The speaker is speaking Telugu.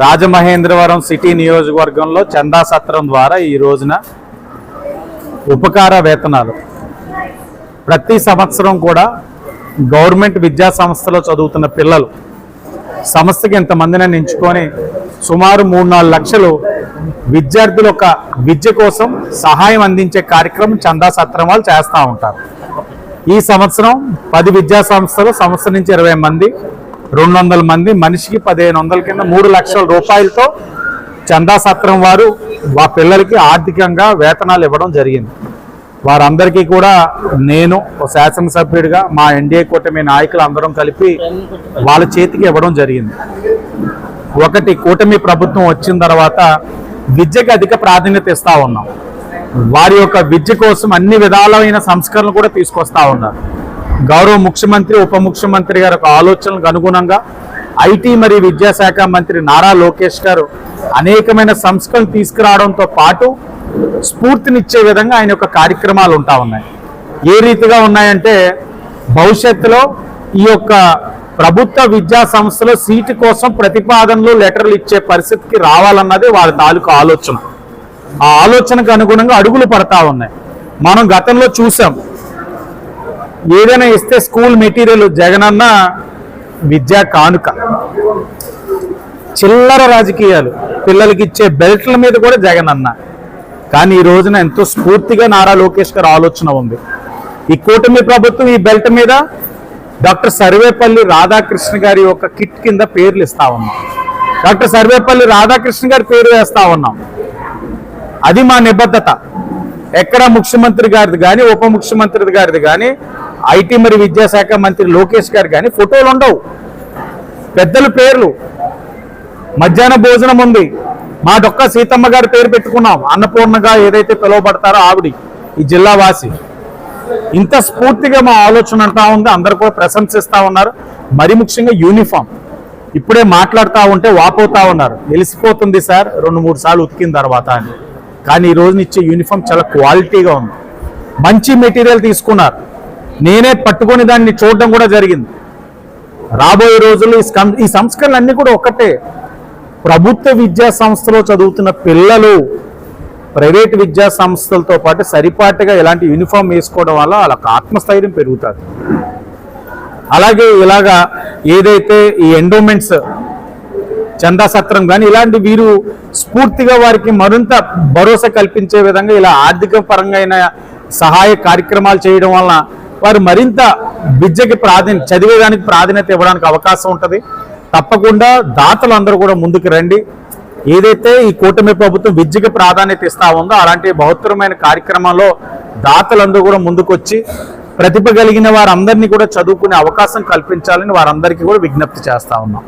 రాజమహేంద్రవరం సిటీ నియోజకవర్గంలో చందా సత్రం ద్వారా ఈ రోజున ఉపకార వేతనాలు. ప్రతి సంవత్సరం కూడా గవర్నమెంట్ విద్యా సంస్థలో చదువుతున్న పిల్లలు సంస్థకి ఇంతమందిని ఎంచుకొని సుమారు మూడు నాలుగు లక్షలు విద్యార్థుల యొక్క విద్య కోసం సహాయం అందించే కార్యక్రమం చందా సత్రం వాళ్ళు చేస్తూ ఉంటారు. ఈ సంవత్సరం పది విద్యా సంస్థలు సంవత్సరం నుంచి ఇరవై మంది రెండు వందల మంది మనిషికి పదిహేను వందల కింద మూడు లక్షల రూపాయలతో చందా సత్రం వారు మా పిల్లలకి ఆర్థికంగా వేతనాలు ఇవ్వడం జరిగింది. వారందరికీ కూడా నేను ఒక శాసనసభ్యుడిగా మా ఎన్డీఏ కూటమి నాయకులు అందరం కలిపి వాళ్ళ చేతికి ఇవ్వడం జరిగింది. ఒకటి కూటమి ప్రభుత్వం వచ్చిన తర్వాత విద్యకు అధిక ప్రాధాన్యత ఇస్తూ ఉన్నాం. వారి యొక్క విద్య కోసం అన్ని విధాలైన సంస్కరణలు కూడా తీసుకొస్తా ఉన్నారు. గౌరవ ముఖ్యమంత్రి ఉప ముఖ్యమంత్రి గారి ఆలోచనలకు అనుగుణంగా ఐటీ మరియు విద్యాశాఖ మంత్రి నారా లోకేష్ గారు అనేకమైన సంస్కరణలు తీసుకురావడంతో పాటు స్ఫూర్తినిచ్చే విధంగా ఆయన యొక్క కార్యక్రమాలు ఉంటా ఉన్నాయి. ఏ రీతిగా ఉన్నాయంటే భవిష్యత్తులో ఈ యొక్క ప్రభుత్వ విద్యా సంస్థలో సీటు కోసం ప్రతిపాదనలు లెటర్లు ఇచ్చే పరిస్థితికి రావాలన్నది వాళ్ళ తాలూకు ఆలోచన. ఆ ఆలోచనకు అనుగుణంగా అడుగులు పడతా ఉన్నాయి. మనం గతంలో చూసాం ఏదైనా ఇస్తే స్కూల్ మెటీరియల్ జగనన్న విద్యా కానుక. చిల్లర రాజకీయాలు. పిల్లలకి ఇచ్చే బెల్ట్ల మీద కూడా జగనన్న కానీ ఈ రోజున ఎంతో స్ఫూర్తిగా నారా లోకేష్ గారు ఆలోచన ఉంది. ఈ కూటమి ప్రభుత్వం ఈ బెల్ట్ మీద డాక్టర్ సర్వేపల్లి రాధాకృష్ణ గారి యొక్క కిట్ కింద పేర్లు ఇస్తా ఉన్నాం. డాక్టర్ సర్వేపల్లి రాధాకృష్ణ గారి పేరు వేస్తా ఉన్నాం. అది మా నిబద్ధత. ఎక్కడ ముఖ్యమంత్రి గారిది కానీ ఉప ముఖ్యమంత్రి గారిది కానీ ఐటీ మరి విద్యాశాఖ మంత్రి లోకేష్ గారు కానీ ఫోటోలు ఉండవు. పెద్దల పేర్లు. మధ్యాహ్న భోజనం ఉంది. మా డొక్క సీతమ్మ గారి పేరు పెట్టుకున్నాం. అన్నపూర్ణగా ఏదైతే పిలువబడతారో ఆవిడ ఈ జిల్లా వాసి. ఇంత స్ఫూర్తిగా మా ఆలోచన అంటా ఉంది. అందరు కూడా ప్రశంసిస్తూ ఉన్నారు. మరి ముఖ్యంగా యూనిఫామ్. ఇప్పుడే మాట్లాడుతూ ఉంటే వాపోతా ఉన్నారు. వెలిసిపోతుంది సార్ రెండు మూడు సార్లు ఉతికిన తర్వాత అని. కానీ ఈ రోజున ఇచ్చే యూనిఫామ్ చాలా క్వాలిటీగా ఉంది. మంచి మెటీరియల్ తీసుకున్నారు. నేనే పట్టుకొని దాన్ని చూడడం కూడా జరిగింది. రాబోయే రోజుల్లో ఈ స్కం- ఈ సంస్కరణలు కూడా ఒక్కటే. ప్రభుత్వ విద్యా సంస్థలో చదువుతున్న పిల్లలు ప్రైవేట్ విద్యా సంస్థలతో పాటు సరిపాటుగా ఇలాంటి యూనిఫామ్ వేసుకోవడం వల్ల వాళ్ళకి ఆత్మస్థైర్యం పెరుగుతుంది. అలాగే ఇలాగా ఏదైతే ఈ ఎండోమెంట్స్ చందా సత్రం కానీ ఇలాంటి వీరు స్ఫూర్తిగా వారికి మరింత భరోసా కల్పించే విధంగా ఇలా ఆర్థిక పరంగా అయిన సహాయ కార్యక్రమాలు చేయడం వలన వారు మరింత విద్యకి ప్రాధాన్యత చదివేదానికి ప్రాధాన్యత ఇవ్వడానికి అవకాశం ఉంటుంది. తప్పకుండా దాతలు అందరూ కూడా ముందుకు రండి. ఏదైతే ఈ కూటమి ప్రభుత్వం విద్యకి ప్రాధాన్యత ఇస్తా ఉందో అలాంటి బహుత్తరమైన కార్యక్రమంలో దాతలందరూ కూడా ముందుకొచ్చి ప్రతిభ కలిగిన వారందరినీ కూడా చదువుకునే అవకాశం కల్పించాలని వారందరికీ కూడా విజ్ఞప్తి చేస్తా ఉన్నాం.